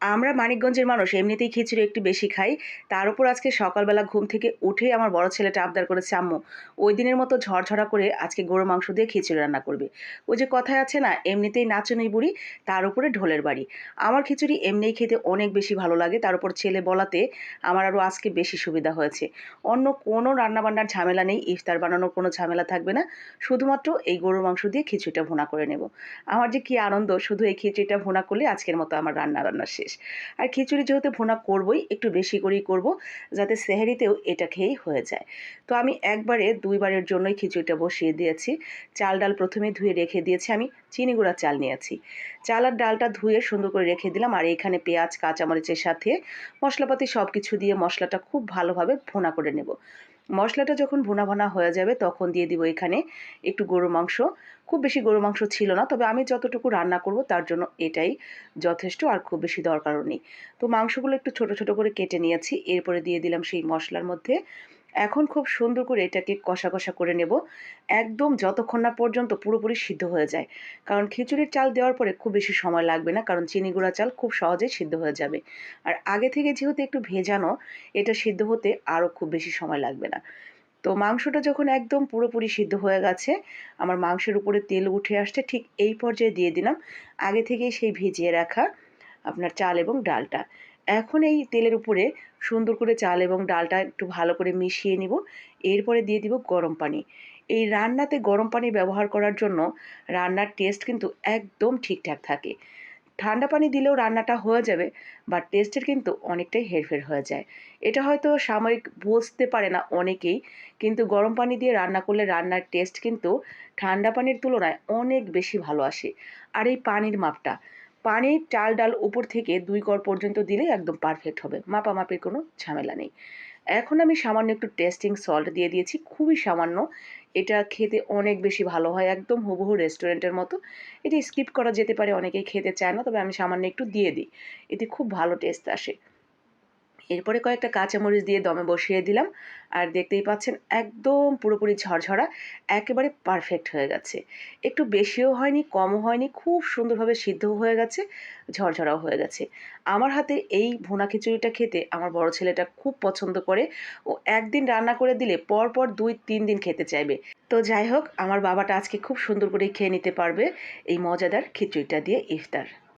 আমরা মানিকগঞ্জের মানুষ, এমনিতেই খিচুড়ি একটু বেশি খাই। তার উপর আজকে সকালবেলা ঘুম থেকে উঠেই আমার বড় ছেলেটা আবদার করেছে, আম্মু, ওই দিনের মতো ঝরঝরা করে আজকে গরু মাংস দিয়ে খিচুড়ি রান্না করবে। ওই যে কথায় আছে না, এমনিতেই নাচনি বুড়ি, তার উপরে ঢোলের বাড়ি। আমার খিচুড়ি এমনিই খেতে অনেক বেশি ভালো লাগে, তার উপর ছেলে বলাতে আমার আরও আজকে বেশি সুবিধা হয়েছে। অন্য কোনো রান্নাবান্নার ঝামেলা নেই, ইফতার বানানোর কোনো ঝামেলা থাকবে না, শুধুমাত্র এই গরুর মাংস দিয়ে খিচুড়িটা ভুনা করে নেব। আমার যে কী আনন্দ, শুধু এই খিচুড়িটা ভুনা করলে আজকের মতো আমার রান্না রান্না শেষ। আর খিচুড়ি যেহেতু ভোনা করবই, একটু বেশি করেই করব যাতে সেহেরিতেও এটা খেয়েই হয়ে যায়। তো আমি একবারে দুইবারের জন্যই খিচুড়িটা বসিয়ে দিয়েছি। চাল ডাল প্রথমে ধুয়ে রেখে দিয়েছি আমি, চিনি গুঁড়া চাল নিয়েছি। চাল আর ডালটা ধুয়ে সুন্দর করে রেখে দিলাম আর এখানে পেঁয়াজ, কাঁচামরিচের সাথে মশলাপাতি সব কিছু দিয়ে মশলাটা খুব ভালোভাবে ভুনা করে নেব। মশলাটা যখন ভুনা ভুনা হয়ে যাবে, তখন দিয়ে দিব এখানে একটু গরু মাংস। খুব বেশি গরু মাংস ছিল না, তবে আমি যতটুকু রান্না করব তার জন্য এটাই যথেষ্ট আর খুব বেশি দরকারও নেই। তো মাংসগুলো একটু ছোট ছোট করে কেটে নিয়েছি, এরপরে দিয়ে দিলাম সেই মশলার মধ্যে এখন খুব সুন্দর করে এটাকে কষা কষা করে নেব। একদম যতক্ষণ না পর্যন্ত পুরোপুরি সিদ্ধ হয়ে যায়। কারণ খিচুড়ির চাল দেওয়ার পরে খুব বেশি সময় লাগবে না, কারণ চিনি গুঁড়া চাল খুব সহজেই সিদ্ধ হয়ে যাবে। আর আগে থেকে যেহেতু একটু ভেজানো, এটা সিদ্ধ হতে আরও খুব বেশি সময় লাগবে না। তো মাংসটা যখন একদম পুরোপুরি সিদ্ধ হয়ে গেছে, আমার মাংসের উপরে তেল উঠে আসছে, ঠিক এই পর্যায়ে দিয়ে দিলাম। আগে থেকেই সেই ভিজিয়ে রাখা আপনার চাল এবং ডালটা। এখন এই তেলের উপরে সুন্দর করে চাল এবং ডালটা একটু ভালো করে মিশিয়ে নিব। এরপরে দিয়ে দিব গরম পানি। এই রান্নাতে গরম পানি ব্যবহার করার জন্য রান্নার টেস্ট কিন্তু একদম ঠিকঠাক থাকে। ঠান্ডা পানি দিলেও রান্নাটা হয়ে যাবে বাট টেস্টের কিন্তু অনেকটাই হেরফের হয়ে যায়। এটা হয়তো সাময়িক বুঝতে পারে না অনেকেই, কিন্তু গরম পানি দিয়ে রান্না করলে রান্নার টেস্ট কিন্তু ঠান্ডা পানির তুলনায় অনেক বেশি ভালো আসে। আর এই পানির মাপটা পানি চাল ডাল উপর থেকে দুই কর পর্যন্ত দিলে একদম পারফেক্ট হবে। মাপামাপির কোনো ঝামেলা নেই। এখন আমি সামান্য একটু টেস্টিং সল্ট দিয়ে দিয়েছি, খুবই সামান্য। এটা খেতে অনেক বেশি ভালো হয়, একদম হুবহু রেস্টুরেন্টের মতো। এটা স্কিপ করা যেতে পারে, অনেকেই খেতে চায় না, তবে আমি সামান্য একটু দিয়ে দিই। এতে খুব ভালো টেস্ট আসে। এরপরে কয়েকটা কাঁচামরিচ দিয়ে দমে বসিয়ে দিলাম। আর দেখতেই পাচ্ছেন, একদম পুরোপুরি ঝরঝরা, একেবারে পারফেক্ট হয়ে গেছে। একটু বেশিও হয়নি, কমও হয়নি, খুব সুন্দরভাবে সিদ্ধ হয়ে গেছে, ঝরঝরাও হয়ে গেছে। আমার হাতে এই ভুনা খিচুড়িটা খেতে আমার বড় ছেলেটা খুব পছন্দ করে। ও একদিন রান্না করে দিলে পরপর দুই, তিন দিন খেতে চাইবে। তো যাই হোক, আমার বাবাটা আজকে খুব সুন্দর করে খেয়ে নিতে পারবে এই মজাদার খিচুড়িটা দিয়ে ইফতার।